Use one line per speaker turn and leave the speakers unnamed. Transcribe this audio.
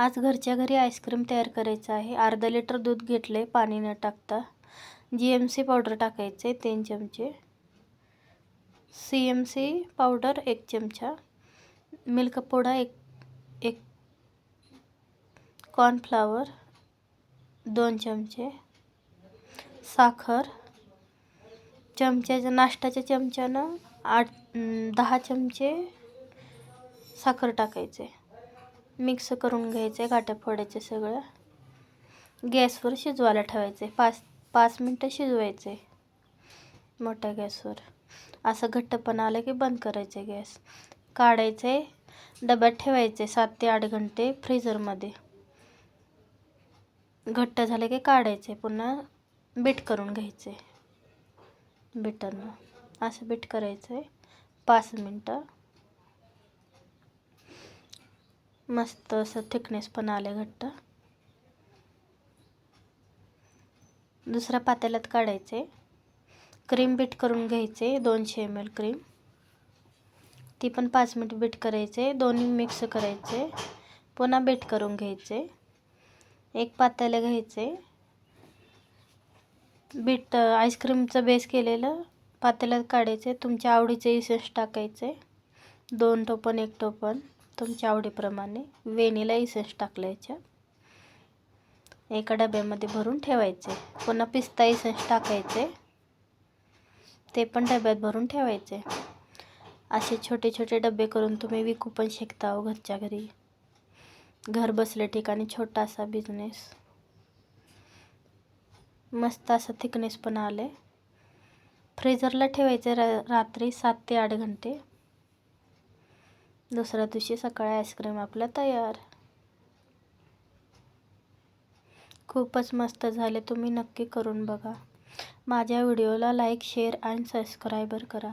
आज घरच्या घरी आईस्क्रीम तयार करायचं आहे. अर्धा लिटर दूध घेतलं आहे पाणी न टाकता. जी एम सी पावडर टाकायचं आहे तीन चमचे. सी एम सी पावडर एक चमचा. मिल्क पोडा एक एक कॉर्नफ्लावर दोन चमचे. साखर चमच्याच्या नाश्त्याच्या चमच्यानं आठ दहा चमचे साखर टाकायचे मिक्स करून घ्यायचे गाठ्या फोडायचे सगळं. गॅसवर शिजवायला ठेवायचे पाच पाच मिनटं शिजवायचे मोठ्या गॅसवर. असं घट्टपणा आलं की बंद करायचे गॅस. काढायचे डब्यात ठेवायचे सात ते आठ घंटे फ्रीझरमध्ये. घट्ट झाले की काढायचे पुन्हा बीट करून घ्यायचे बीटरनं. असं बीट करायचं आहे पाच मिनटं. मस्त असं थिकनेस पण आले घट्ट. दुसऱ्या पातेल्यात काढायचे. क्रीम बीट करून घ्यायचे दोनशे एम एल क्रीम ती पण पाच मिनिट बीट करायचे दोन्ही मिक्स करायचे. पुन्हा बीट करून घ्यायचे. एक पातेलं घ्यायचे. बीट आईस्क्रीमचं बेस केलेलं पातेल्यात काढायचे. तुमच्या आवडीचे इसेस टाकायचे. दोन टोपण एक टोपण. तुमच्या आवडीप्रमाणे वेणीला इसेन्स टाकलं एका डब्यामध्ये भरून ठेवायचे. पुन्हा पिस्ता इसेन्स टाकायचे. ते पण डब्यात भरून ठेवायचे. असे छोटे छोटे डबे करून तुम्ही विकू पण शकता हो घरच्या घरी. घर बसल्या ठिकाणी छोटासा बिझनेस मस्त असं थिकनेस पण आले फ्रीजरला ठेवायचे रा रात्री सात ते आठ घंटे. दुसऱ्या दिवशी सकाळी आईस्क्रीम आपलं तयार. खूपच मस्त झाले तुम्ही नक्की करून बघा. माझ्या व्हिडिओला लाईक शेअर आणि सबस्क्रायबर करा.